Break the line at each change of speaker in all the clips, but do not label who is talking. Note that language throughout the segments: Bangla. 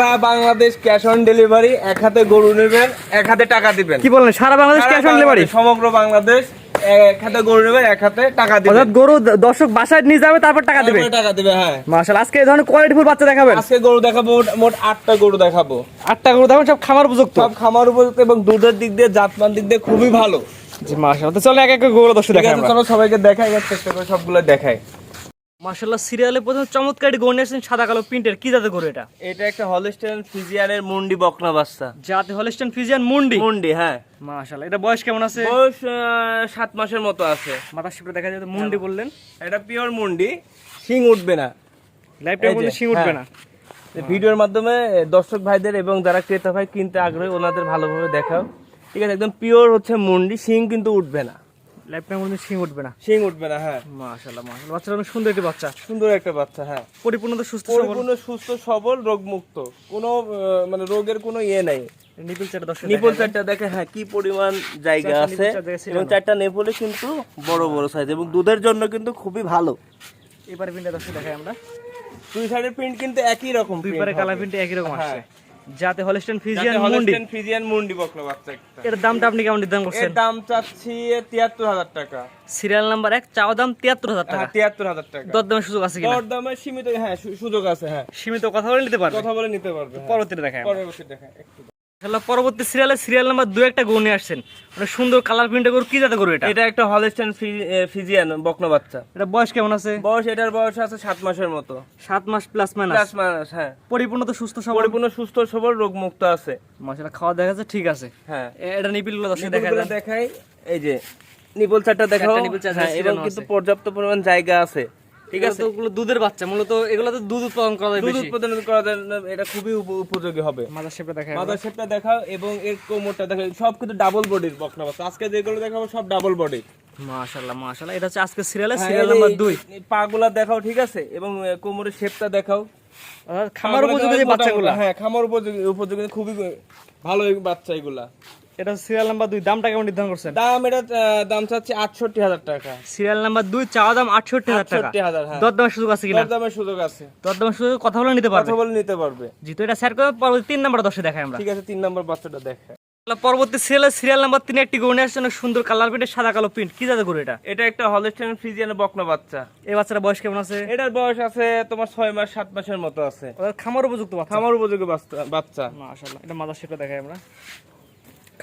Sara Bangladesh cash on delivery এক হাতে গরু নেবেন এক হাতে টাকা দিবেন।
কি বলেন সারা বাংলাদেশ ক্যাশ অন ডেলিভারি?
সমগ্র বাংলাদেশ এক হাতে গরু নেবেন এক হাতে টাকা দিবেন
অর্থাৎ গরু দর্শক বাসায় নিয়ে যাবে তারপর টাকা দিবে?
টাকা দিবে হ্যাঁ।
মাশাল আজকে এই ধরনের কোয়ালিটি বাচ্চা দেখাবেন?
আজকে গরু দেখাবো মোট- আটটা গরু দেখাবো।
আটটা গরু সব খামার উপযুক্ত?
সব খামার উপযুক্ত এবং দুধের দিক দিয়ে জাতমান দিক দিয়ে খুবই ভালো।
জি মাশাল তো চলো এক এক গরু দর্শক দেখাই আমরা।
চলো সবাইকে দেখাই চেষ্টা করে সবগুলো দেখাই।
মাশাল্লাহ সিরিয়ালে প্রথম চমৎকার একটি গরু নিয়ে সাদা কালো প্রিন্টের। কি জাতের গরু এটা?
এটা একটা হলস্টেন ফিজিয়ানের মুন্ডি বকনা বাচ্চা।
জাতে হলিস্টান ফিজিয়ান মুন্ডি?
মুন্ডি হ্যাঁ।
মাশাল্লাহ এটা বয়স কেমন আছে?
বয়স সাত মাসের মতো আছে।
মাথা শিপে দেখা যায় মুন্ডি বললেন?
এটা পিওর মুন্ডি শিং উঠবে না।
লাইফ টাইম
এই
শিং উঠবে
হ্যাঁ।
না।
ভিডিওর মাধ্যমে দর্শক ভাইদের এবং যারা ক্রেতা ভাই কিনতে আগ্রহী ওনাদের ভালোভাবে দেখাও। ঠিক আছে একদম পিওর হচ্ছে মুন্ডি শিং কিন্তু উঠবে না।
লাইফ মধ্যে শিং উঠবে না।
শিং উঠবে না হ্যাঁ।
মাশাল্লাহ মাশাল্লাহ বাচ্চাটা অনেক সুন্দর একটি বাচ্চা।
সুন্দর একটা বাচ্চা হ্যাঁ।
পরিপূর্ণ সুস্থ
পরিপূর্ণ সুস্থ সবল রোগ কোনো মানে রোগের কোনো ইয়ে নাই।
নিপিল চারটা দর্শক
নিপল চারটা দেখে হ্যাঁ কি পরিমাণ জায়গা আছে।
নিপল চার জায়গায় ছিল
এবং চারটা নেপলে কিন্তু বড় বড় সাইজ এবং দুধের জন্য কিন্তু খুবই ভালো।
এবারে দেখাই আমরা।
দুই সাইডের প্রিন্ট কিন্তু একই রকম
দুই পারে কালার প্রিন্ট একই রকম। আসছে। যাতে হলস্টেন ফিজিয়ান মুন্ডি।
হলস্টেন ফিজিয়ান মুন্ডি বকনা বাচ্চা একটা।
এর দামটা আপনি কেমন নির্ধারণ করছেন?
এর দাম চাচ্ছি তিয়াত্তর হাজার টাকা।
সিরিয়াল নাম্বার 1 চাও দাম তিয়াত্তর হাজার টাকা।
হ্যাঁ তিয়াত্তর হাজার টাকা।
দরদামের সুযোগ আছে কিনা?
দর দামে সীমিত হ্যাঁ সুযোগ আছে হ্যাঁ।
সীমিত কথা বলে নিতে পারবে?
কথা বলে নিতে পারবে হ্যাঁ।
পরবর্তীতে দেখেন
পরবর্তীতে দেখেন একটু
পরবর্তী সিরিয়ালে সিরিয়াল নাম্বার দু একটা গরু নিয়ে আসছেন। অনেক সুন্দর কালার প্রিন্টে গরু কি জাতে গরু এটা?
এটা একটা ফিজিয়ান বকনা বাচ্চা।
এটা বয়স কেমন আছে?
বয়স এটার বয়স আছে সাত মাসের মতো।
সাত মাস প্লাস মাইনাস
প্লাস মাইনাস হ্যাঁ।
পরিপূর্ণ তো সুস্থ সবল?
পরিপূর্ণ সুস্থ সবল রোগ মুক্ত আছে।
মশলা খাওয়া দেখা যাচ্ছে ঠিক আছে।
হ্যাঁ।
এটা নিপিলগুলো দর্শক দেখা
দেখাই এই যে নিপল চারটা দেখাও।
চারটা নিপল চার জায়গায়
এবং
ছিলানো
কিন্তু পর্যাপ্ত পরিমাণ জায়গা আছে। ঠিক আছে?
ওগুলো দুধের বাচ্চা মূলত এগুলো তো দুধ উৎপাদন করা যায়
দুধ উৎপাদন করার জন্য এটা খুবই উপযোগী হবে।
মাদার শেপটা দেখায়
মাদার শেপটা দেখাও এবং এর কোমরটা দেখাও। সব কিন্তু ডাবল বডির বকনা বাচ্চা। আজকে যেগুলো দেখাবো সব ডাবল বডি
মাশাআল্লাহ মাশাআল্লাহ। এটা হচ্ছে আজকে সিরিয়ালে সিরিয়াল নাম্বার দুই।
পাগুলা দেখাও ঠিক আছে? এবং কোমরের শেপটা দেখাও।
খামার উপযোগী যে বাচ্চাগুলো।
হ্যাঁ খামার উপযোগী উপযোগী খুবই ভালো বাচ্চা এগুলা।
এটা সিরিয়াল নাম্বার দুই দামটা কেমন নির্ধারণ করছেন?
দাম এটা দাম চাচ্ছে আটষট্টি হাজার টাকা।
সিরিয়াল নাম্বার দুই চাওয়া দাম আটষট্টি হাজার টাকা।
হ্যাঁ।
দরদামের সুযোগ আছে কিনা?
দামের সুযোগ আছে।
দরদামের সুযোগ কথা বলে নিতে পারবে?
কথা বলে নিতে পারবে।
জি তো এটা স্যার করে পরবর্তী তিন নাম্বার দশে দেখাই আমরা।
ঠিক আছে তিন নম্বর বাচ্চাটা দেখে।
পরবর্তী সিরিয়ালের সিরিয়াল নাম্বার তিনে একটি গরু নিয়ে আসছে অনেক সুন্দর কালার প্রিন্টের সাদা কালো প্রিন্ট কি জাতের গরু এটা?
এটা একটা হলস্টেন ফ্রিজিয়ান বকনা বাচ্চা।
এই বাচ্চাটা বয়স কেমন আছে?
এটার বয়স আছে তোমার ছয় মাস সাত মাসের মতো আছে।
খামার উপযুক্ত বাচ্চা?
খামার উপযুক্ত বাচ্চা- বাচ্চা।
মাশাআল্লাহ এটা মাদার শেপটা দেখাই আমরা।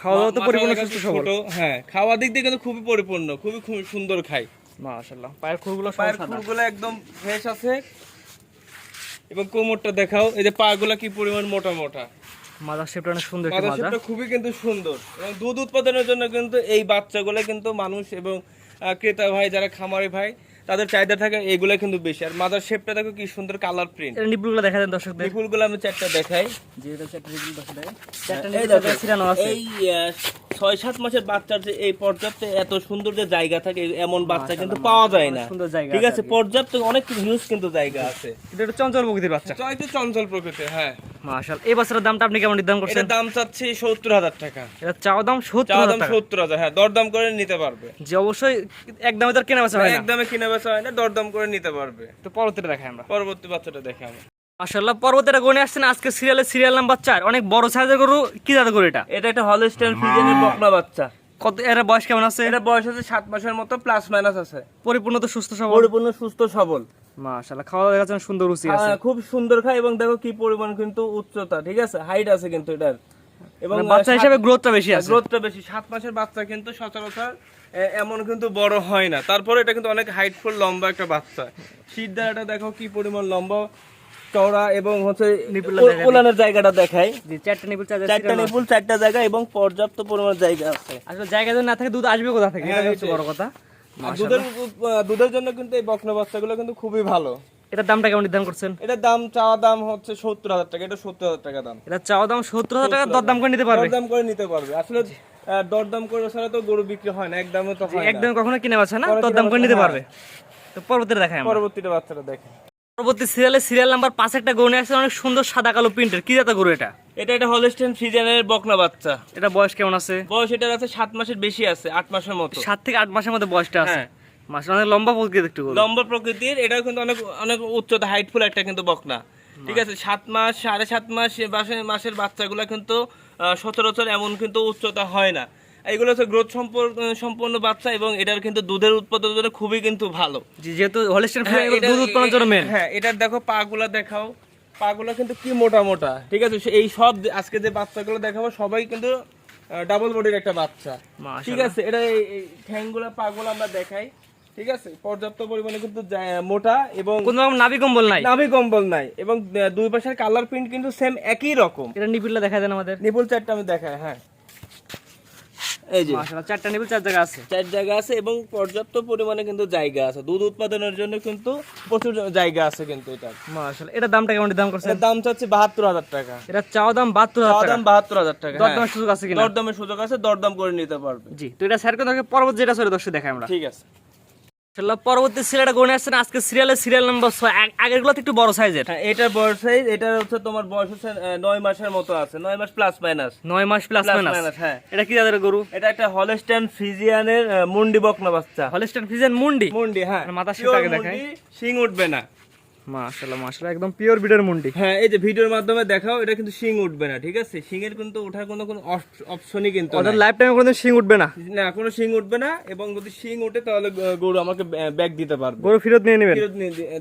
খাওয়া দাওয়া তো পরিপূর্ণ সুস্থ সবল।
হ্যাঁ খাওয়া দিক দিয়ে কিন্তু খুবই পরিপূর্ণ খুবই খুব সুন্দর খাই।
মাশাআল্লাহ। পায়ের খুরগুলো
পায়ের ফুলগুলো একদম ফ্রেশ আছে। এবং কোমরটা দেখাও এই যে পাগুলা কি পরিমাণ মোটা মোটা।
মাদার শেপটা অনেক সুন্দর
মাদার শেপটা খুবই কিন্তু সুন্দর। এবং দুধ উৎপাদনের জন্য কিন্তু এই বাচ্চাগুলো কিন্তু মানুষ এবং ক্রেতা ভাই যারা খামারি ভাই তাদের চাহিদা থাকে এগুলো কিন্তু বেশি। আর মাদার শেপটা দেখো কি সুন্দর কালার প্রিন্ট
নিপুলগুলো দেখা দেন দর্শকদের।
এই ফুলগুলো আমি চারটা দেখাই।
যে এটা হচ্ছে দর্শক দেখেন চারটা নিপুল
দেখো,
আছে
এই ছয় সাত মাসের বাচ্চার যে এই পর্যাপ্ত এত সুন্দর যে জায়গা থাকে এমন বাচ্চা কিন্তু পাওয়া যায় না।
সুন্দর জায়গা
ঠিক আছে পর্যাপ্ত অনেক হিউজ কিন্তু জায়গা আছে।
এটা চঞ্চল প্রকৃতির বাচ্চা।
চঞ্চল প্রকৃতি হ্যাঁ।
মাশাআল্লাহ এই বাচ্চাটার দামটা আপনি কেমন নির্ধারণ করছেন?
এটার দাম চাচ্ছি সত্তর হাজার টাকা।
এটা চাওয়া দাম সত্তর
চাওয়া দাম সত্তর হাজার হ্যাঁ দরদাম করে নিতে পারবে।
যে অবশ্যই এক দামে কেনা বেচা হয় না।
একদমে কিনে বেচা হয় না দরদাম করে নিতে পারবে।
তো পরবর্তীতে দেখাই আমরা।
পরবর্তী বাচ্চাটা দেখে আমি।
মাশাআল্লাহ পরবর্তীটা গনে আসছেন আজকে সিরিয়ালে সিরিয়াল নাম্বার চার। অনেক বড় সাইজের গরু কি জাতের গরু এটা?
এটা একটা হলস্টাইন ফ্রিজেনের বকনা বাচ্চা।
কত এর বয়স কেমন আছে?
এটা বয়স আছে সাত মাসের মতো প্লাস মাইনাস আছে।
পরিপূর্ণ তো সুস্থ সবল।
পরিপূর্ণ সুস্থ সবল।
মাশাআল্লাহ খাওয়া দাওয়া দেখাচ্ছেন সুন্দর রুচি আছে।
খুব সুন্দর খায় এবং দেখো কি পরিমাণ কিন্তু উচ্চতা ঠিক আছে? হাইট আছে কিন্তু এটার। এবং
মানে বাচ্চা হিসেবে গ্রোথটা বেশি আছে।
গ্রোথটা বেশি। মাসের বাচ্চা কিন্তু সচরাচর এমন কিন্তু বড় হয় না। তারপরে এটা কিন্তু অনেক হাইটফুল লম্বা একটা বাচ্চা। শীত দ্বারাটা দেখো কি পরিমাণ লম্বা। চওড়া এবং হচ্ছে ওলানের জায়গাটা। দেখাই।
চারটা নিপুল
চারটা নিপুল চারটা জায়গা এবং পর্যাপ্ত পরিমাণ জায়গা আছে।
আসলে জায়গা যদি না থাকে দুধ আসবে কোথা থেকে?
হ্যাঁ,
এটা হচ্ছে বড় কথা।
দুধের দুধের জন্য কিন্তু এই বকনা বাচ্চাগুলো কিন্তু খুবই ভালো।
এটার দামটা কেমন নির্ধারণ করছেন?
এটার দাম চাওয়া দাম হচ্ছে সত্তর হাজার টাকা এটা সত্তর হাজার টাকা দাম।
এটা চাওয়া দাম সত্তর হাজার টাকা দরদাম করে নিতে পারবে?
দরদাম করে নিতে পারবে। আসলে দরদাম করে ছাড়া তো গরু বিক্রি হয় না একদমে তো হয়
একদম কখনো কিনে বাসা না দরদাম করে নিতে পারবে। তো পরবর্তীতে দেখেন পরবর্তীটা
পরবর্তীতে বাচ্চাটা দেখে।
পরবর্তী সিরিয়ালে সিরিয়াল নাম্বার পাঁচ একটা গরু নিয়ে আসছে অনেক সুন্দর সাদা কালো প্রিন্টের কি জাতের গরু এটা?
এটা একটা হলস্টেন ফ্রিজেনের বকনা বাচ্চা।
এটা বয়স কেমন আছে?
বয়স এটার আছে সাত মাসের বেশি আছে আট মাসের মতো।
সাত থেকে আট মাসের মধ্যে বয়সটা আছে?
হ্যাঁ।
মাসে অনেক লম্বা প্রকৃতি একটু
লম্বা প্রকৃতির এটাও কিন্তু অনেক অনেক উচ্চতা হাইটফুল একটা কিন্তু বকনা। ঠিক আছে সাত মাস সাড়ে সাত মাস মাসের বাচ্চাগুলো কিন্তু সচরাচর এমন কিন্তু উচ্চতা হয় না। এইগুলো হচ্ছে গ্রোথ সম্পন্ন বাচ্চা এবং এটার কিন্তু দুধের উৎপাদনের জন্য খুবই কিন্তু ভালো।
যেহেতু
হ্যাঁ,
দুধ উৎপাদনের জন্য মেন
হ্যাঁ এটার দেখো পাগুলা দেখাও। পাগুলা কিন্তু কি মোটা মোটা ঠিক আছে? এই সব আজকে যে বাচ্চাগুলো দেখাবো সবাই কিন্তু ডাবল বডির একটা বাচ্চা। ঠিক আছে? এটা এই এই ঠ্যাংগুলা পাগুলা আমরা দেখাই। ঠিক আছে? পর্যাপ্ত পরিমাণে কিন্তু মোটা এবং
কোনো রকম নাভি কম্বল নাই।
নাভি কম্বল নাই এবং দুই পাশের কালার প্রিন্ট কিন্তু সেম একই রকম।
এটা নিপিলটা দেখা দেন আমাদের।
নিপুল চারটা আমি দেখাই হ্যাঁ। এই যে।
চারটা নিপিল চার জায়গা আছে।
চার জায়গা আছে এবং পর্যাপ্ত পরিমাণে কিন্তু জায়গা আছে। দুধ উৎপাদনের জন্য কিন্তু প্রচুর জায়গা আছে কিন্তু এটা।
মাশাআল্লাহ এটা দামটা কেমন দাম
করছে দাম চাচ্ছে টাকা।
এটা চাও দাম টাকা
দাম বাহাত্তর হাজার টাকা হ্যাঁ।
দরদামের সুযোগ আছে কিনা?
দরদামের সুযোগ আছে দরদাম করে নিতে পারবে।
জি তো এটা স্যার পরবর্তী যেটা চলে দর্শক দেখাই আমরা।
ঠিক আছে।
পরবর্তী সিরিয়ালটা গনে আসছেন আজকে সিরিয়ালের সিরিয়াল নাম্বার ছয়। আগ- আগেরগুলো একটু বড় সাইজের
হ্যাঁ এটার বয়স সাইজ এটা হচ্ছে তোমার বয়স হচ্ছে নয় মাসের মতো আছে। নয় মাস প্লাস মাইনাস
নয় মাস প্লাস মাইনাস
হ্যাঁ।
এটা কি জাতের গরু?
এটা একটা হলস্টাইন ফ্রিজিয়ানের মুন্ডি বকনা বাচ্চা।
হলিস্টান ফিজেন মুন্ডি?
মুন্ডি হ্যাঁ।
মাথা
সিং
শেপটাকে দেখাই।
শিং উঠবে না।
মাশাআল্লাহ মাশাআল্লাহ একদম পিওর বিডের মুন্ডি।
হ্যাঁ এই যে ভিডিওর মাধ্যমে দেখাও এটা কিন্তু শিং উঠবে না ঠিক আছে? শিং এর কিন্তু ওঠার কোনো কোনো অপশনই কিন্তু
ওদের। লাইফ টাইমে কোনোদিন শিং উঠবে না।
না কোনো শিং উঠবে না এবং যদি শিং ওঠে তাহলে গরু আমাকে ব্যাগ দিতে পারবে।
গরু ফেরত নিয়ে
ফেরত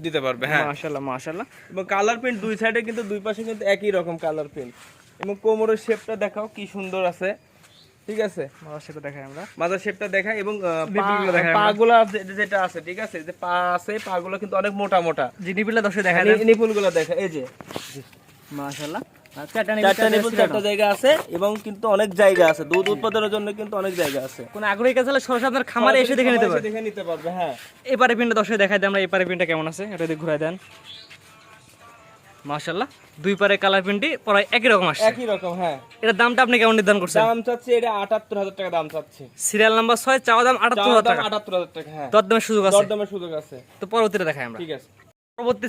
দিতে পারবে হ্যাঁ।
মাশাআল্লাহ মাশাআল্লাহ।
এবং কালার প্রিন্ট দুই সাইডে কিন্তু দুই পাশে কিন্তু একই রকম কালার প্রিন্ট এবং কোমরের শেপটা দেখাও কি সুন্দর আছে। ঠিক আছে?
দেখাই আমরা।
শেপটা দেখাই এবং আহ,
নিপিলগুলো
পা-
দেখাই আমরা।
যেটা আছে ঠিক আছে? যে পা আছে পাগুলো কিন্তু অনেক মোটা মোটা।
জি নিপিলটা দর্শক দেখাই
নিপুলগুলো দেখা এই যে।
মাশাআল্লাহ। চারটা নিপিল
চারটা
চারটা
জায়গা আছে এবং কিন্তু অনেক জায়গা আছে। দুধ উৎপাদনের জন্য কিন্তু অনেক জায়গা আছে।
কোন আগ্রহী কাছে হলে সরাসরি আপনার খামারে এসে দেখে নিতে
সবাই
পারে
এসে দেখে নিতে পারবে হ্যাঁ।
এপারে পিনটা দর্শক দেখাই দেন আমরা এপারে পিনটা কেমন আছে? এটা দিয়ে ঘুরাই দেন। মাশাআল্লাহ। দুই পারে কালার প্রিন্টই প্রায় একই রকম আসছে।
একই রকম হ্যাঁ।
এটার দামটা আপনি কেমন নির্ধারণ করছেন?
দাম চাচ্ছে এটা আটাত্তর হাজার টাকা দাম চাচ্ছে।
সিরিয়াল নাম্বার ছয় চাওয়া দাম আটাত্তর
চাওয়া
হাজার
দাম
টাকা।
আটাত্তর হাজার টাকা হ্যাঁ।
দরদামের সুযোগ আছে।
দরদামের সুযোগ আছে।
তো পরবর্তীটা দেখাই আমরা।
ঠিক আছে।
পরবর্তী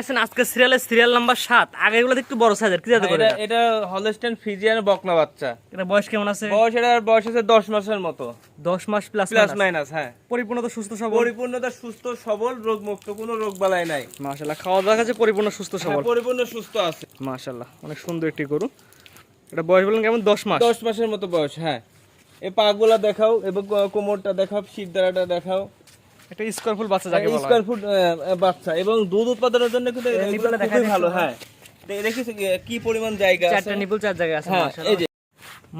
আসছেন আজকে সিরিয়ালের সিরিয়াল নাম্বার সাত। আগেরগুলো একটু বড় সাইজের কি করে
এটা হলস্টেন ফিজিয়ান বকনা বাচ্চা।
এটা বয়স কেমন আছে?
বয়স এটার বয়স আছে দশ মাসের মতো।
দশ মাস প্লাস
প্লাস মাইনাস হ্যাঁ।
পরিপূর্ণ সুস্থ সবল?
পরিপূর্ণতা সুস্থ সবল রোগ মুক্ত কোনো রোগ বালাই নাই।
মাশাআল্লাহ খাওয়া দাওয়া কাছে পরিপূর্ণ সুস্থ সবল।
হ্যাঁ, পরিপূর্ণ সুস্থ আছে।
মাশাআল্লাহ অনেক সুন্দর একটি গরু। এটা বয়স বলেন কেমন? দশ মাস।
দশ মাসের মতো বয়স হ্যাঁ। এই পাগুলা দেখাও এবং কোমরটা দেখাও শিরদাঁড়াটা দেখাও।
স্কয়ার ফুট বাচ্চা যাকে বলা হয়।
স্কোয়ার ফুট বাচ্চা। এবং দুধ উৎপাদনের জন্য কিন্তু
নিপলে দেখা
খুবই ভালো হ্যাঁ। দেখিস কি পরিমাণ জায়গা
চারটা নিপুল চার জায়গায় আছে
হ্যাঁ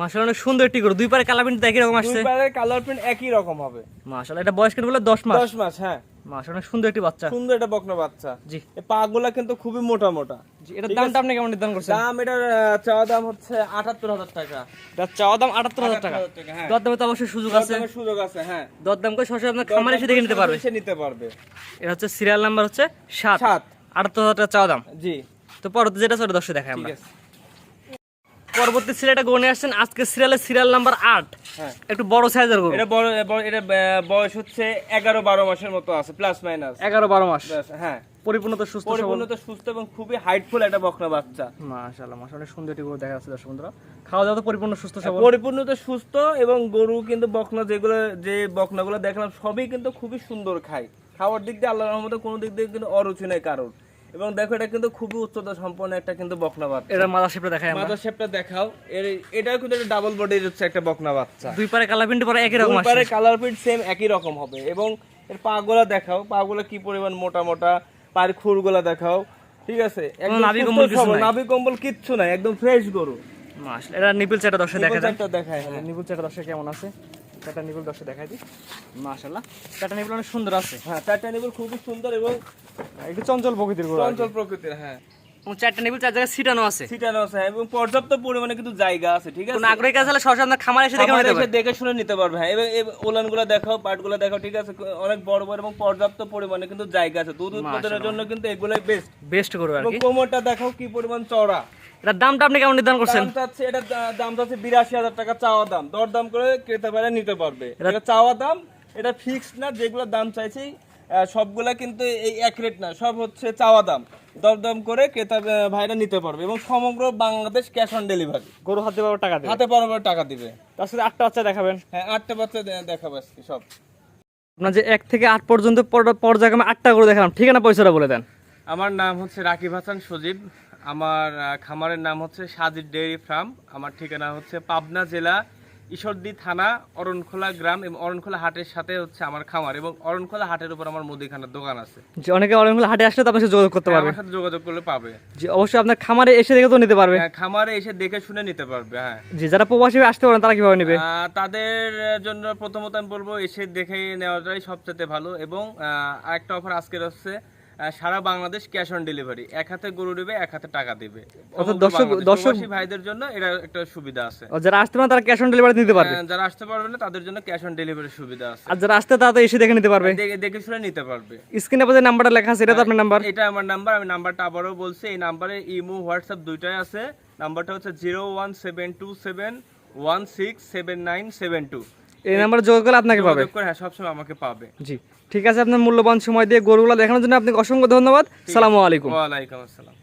মাশাআল্লাহ। অনেক সুন্দর একটি গরু। দুই পারে কালার প্রিন্ট একই রকম আসছে।
দুই পারে কালার প্রিন্ট একই রকম হবে।
মাশাআল্লাহ এটা বয়স কেন বলে দশ মাস।
দশ মাস হ্যাঁ।
মাশাআল্লাহ অনেক সুন্দর একটি বাচ্চা।
সুন্দর একটা বকনা বাচ্চা।
জি।
এই পাগুলা কিন্তু খুবই মোটা মোটা।
জি এটার দামটা আপনি কেমন নির্ধারণ করছেন?
দাম এটার চাওয়া দাম হচ্ছে আটাত্তর হাজার টাকা।
এটার চাওয়া দাম আটাত্তর হাজার টাকা।
78,000 টাকা, হ্যাঁ।
দরদামে তো অবশ্যই সুযোগ আছে।
সুযোগ আছে হ্যাঁ।
দরদাম করে সরাসরি আপনার খামারে এসে দেখে নিতে পারবে।
এসে নিতে পারবে।
এটা হচ্ছে সিরিয়াল নাম্বার হচ্ছে সাত।
সাত।
আটাত্তর হাজার টাকা চাওয়া দাম।
জি।
তো পরবর্তী যেটা দেখাই
ঠিক
আমরা।
আছে।
পরবর্তী সিরিয়ালটা গনে আসছেন আজকে সিরিয়ালের সিরিয়াল নাম্বার আট।
হ্যাঁ।
একটু বড় সাইজের গরু।
এটা বড় এটা বয়স হচ্ছে এগারো বারো মাসের মতো আছে প্লাস মাইনাস
এগারো বারো মাস।
হ্যাঁ।
পরিপূর্ণতা সুস্থ সবল।
পরিপূর্ণ তো সুস্থ এবং খুবই হাইটফুল একটা বকনা বাচ্চা।
মাশাআল্লাহ মাশাআল্লাহ সুন্দর একটি গরু দেখা যাচ্ছে দর্শক বন্ধুরা। খাওয়া দাওয়া তো পরিপূর্ণ সুস্থ সবল।
পরিপূর্ণ তো সুস্থ এবং গরু কিন্তু বকনা যেগুলো যে বকনাগুলো দেখলাম সবই কিন্তু খুবই সুন্দর খায়। খাওয়ার দিক দিয়ে আল্লাহর রহমতে কোনো দিক দিয়ে কিন্তু অরুচি নেই কারোর। এবং দেখো এটা কিন্তু খুবই উচ্চতা সম্পন্ন একটা কিন্তু বকনা বাচ্চা।
এটা মাথা শেপটা দেখাই আমরা।
মাথার শেপটা দেখাও। এর এটাও কিন্তু একটা ডাবল বডির হচ্ছে একটা বকনা বাচ্চা।
দুই পারে কালার প্রিন্ট পরে একই রকম আসছে।
দুইপারে কালার প্রিন্ট সেম একই রকম হবে। এবং এর পাগুলা দেখাও। পাগুলা কি পরিমাণ মোটা মোটা। পায়ের খুরগুলা দেখাও। ঠিক আছে? একদম
নাভি কম্বল কিছু নাই।
নাভি কম্বল কিচ্ছু নাই। একদম ফ্রেশ গরু।
মাশাআল্লাহ। এটা নিপিল চারটা দর্শক দেখা
দেখায় হ্যাঁ।
নিপুল চারটা দর্শক কেমন আছে? দেখাই দিই। মাশাআল্লাহ। চারটা অনেক সুন্দর আছে।
হ্যাঁ খুবই সুন্দর এবং
একটু চঞ্চল প্রকৃতির
চঞ্চল প্রকৃতির হ্যাঁ।
এবং চারটা নিপুল চার জায়গায় সিটানো আছে।
সিটানো আছে হ্যাঁ, এবং পর্যাপ্ত পরিমাণে কিন্তু জায়গা আছে ঠিক আছে?
সরাসরি আপনার খামারে এসে দেখে নিতে পারবে।
দেখে শুনে নিতে পারবে হ্যাঁ এবং ওলানগুলা দেখাও পাটগুলা দেখাও ঠিক আছে? অনেক বড় বড় এবং পর্যাপ্ত পরিমাণে কিন্তু জায়গা আছে। দুধ উৎপাদনের জন্য কিন্তু এগুলোই বেস্ট
বেস্ট গরু আর
এবং
কি।
কোমরটা দেখাও কি পরিমাণ চওড়া।
এটার দামটা আপনি কেমন নির্ধারণ করছেন?
এটা দাম চাচ্ছে বিরাশি হাজার টাকা চাওয়া দাম। দর দাম করে ক্রেতা ভাইরা নিতে পারবে। এটা চাওয়া দাম এটা ফিক্স না যেগুলো দাম চাইছি সবগুলা কিন্তু এই এক রেট না সব হচ্ছে চাওয়া দাম। দরদাম করে ক্রেতা ভাইরা নিতে পারবে এবং সমগ্র বাংলাদেশ ক্যাশ অন ডেলিভারি
গরু হাতে পাবো টাকা দেবে।
হাতে বরাবর টাকা দিবে।
তার সাথে আটটা বাচ্চা দেখাবেন।
হ্যাঁ আটটা বাচ্চা দেখাবো আজকে সব।
আপনার যে এক থেকে আট পর্যন্ত পর- পর্যায়ক্রমে আটটা গরু দেখালাম। ঠিকানা পয়সাটা বলে দেন।
আমার নাম হচ্ছে রাকিব হাসান সজীব। আমার খামারের নাম হচ্ছে সাজিদ ডেয়ারি ফার্ম। আমার ঠিকানা হচ্ছে পাবনা জেলা ঈশ্বরদী থানা অরণখোলা গ্রাম এবং অরণখোলা হাটের সাথে হচ্ছে আমার খামার এবং অরণখোলা হাটের উপর আমার মুদিখানার দোকান আছে।
যে অনেকে অনেকগুলো হাটে আসলে তো আপনার সাথে যোগাযোগ করতে পারবে।
আমার সাথে যোগাযোগ করলে পাবে।
যে অবশ্যই আপনার খামারে এসে দেখে তো নিতে পারবে।
হ্যাঁ, খামারে এসে দেখে শুনে নিতে পারবে হ্যাঁ।
যে যারা প্রবাসী হয়ে আসতে পারেন তারা কীভাবে নেবে?
তাদের জন্য প্রথমত আমি বলব এসে দেখে নেওয়াটাই সবচেয়ে ভালো এবং আরেকটা অফার আজকের হচ্ছে সারা বাংলাদেশ ক্যাশ অন ডেলিভারি এক হাতে গরু দেবে এক হাতে টাকা দেবে।
অর্থাৎ দর্শক-। দর্শক-
ভাইদের জন্য এটা একটা সুবিধা আছে।
যারা আসতে পারেন তারা ক্যাশ অন ডেলিভারি নিতে পারবে।
যারা আসতে পারবে না তাদের জন্য ক্যাশ অন ডেলিভারির সুবিধা আছে।
আর যারা আসতে তারা এসে দেখে নিতে পারবে।
দেখে দেখে শুনে নিতে পারবে।
স্ক্রিনে যে নাম্বারটা লেখা আছে এটা তো আপনার নাম্বার
এটা আমার নাম্বার আমি নাম্বারটা আবারও বলছি। এই নাম্বারে ইমো হোয়াটসঅ্যাপ দুইটাই আছে। নাম্বারটা হচ্ছে zero one seven two seven one six seven nine seven two
এই নাম্বারে যোগাযোগ করলে আপনাকে পাবে।
হ্যাঁ সবসময় আমাকে পাবে।
জি। ঠিক আছে আপনার মূল্যবান সময় দিয়ে গরুগুলো দেখানোর জন্য আপনাকে অসংখ্য ধন্যবাদ। সালামু আলাইকুম।
ওয়ালাইকুম আসসালাম।